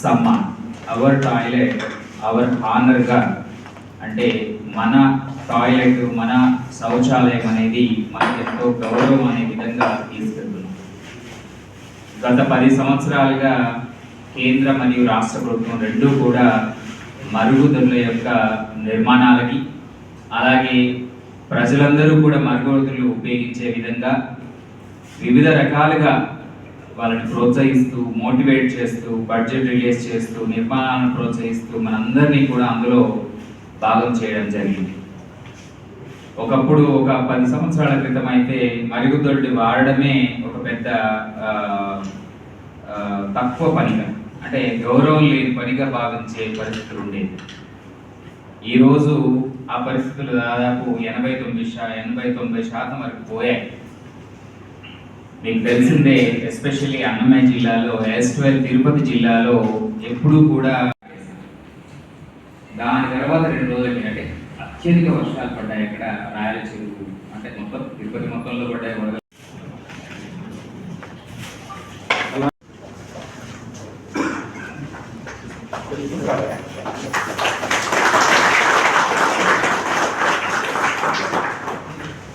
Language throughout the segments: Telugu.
సమ్మాన్ అవర్ టాయిలెట్ అవర్ హానర్గా అంటే మన టాయిలెట్ మన శౌచాలయం అనేది మనకు ఎంతో గౌరవం అనే విధంగా తీసుకెళ్తున్నాం. గత పది సంవత్సరాలుగా కేంద్ర మరియు రాష్ట్ర ప్రభుత్వం రెండూ కూడా మరుగుదొడ్ల యొక్క నిర్మాణాలకి అలాగే ప్రజలందరూ కూడా మార్గవర్తులు ఉపయోగించే విధంగా వివిధ రకాలుగా వాళ్ళని ప్రోత్సహిస్తూ మోటివేట్ చేస్తూ బడ్జెట్ రిలీజ్ చేస్తూ నిర్మాణాలను ప్రోత్సహిస్తూ మనందరినీ కూడా అందులో భాగం చేయడం జరిగింది. ఒకప్పుడు ఒక పది సంవత్సరాల క్రితం అయితే మరుగుదొడ్డి వాడడమే ఒక పెద్ద తక్కువ పనిగా అంటే గౌరవం లేని పనిగా భావించే పరిస్థితులు ఉండేది ఈరోజు ఆ పరిస్థితులు దాదాపు ఎనభై తొమ్మిది శా ఎనభై తొంభై శాతం వరకు పోయాయి. మీకు తెలిసిందే ఎస్పెషల్లీ అన్నమయ్య జిల్లాలో ఎస్ట్వెల్ తిరుపతి జిల్లాలో ఎప్పుడూ కూడా దాని తర్వాత రెండు రోజులు అంటే అత్యధిక వర్షాలు పడ్డాయి ఇక్కడ రాయల చెరువు అంటే మొత్తం తిరుపతి మొత్తంలో పడ్డాయి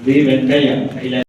Bimen kaya ila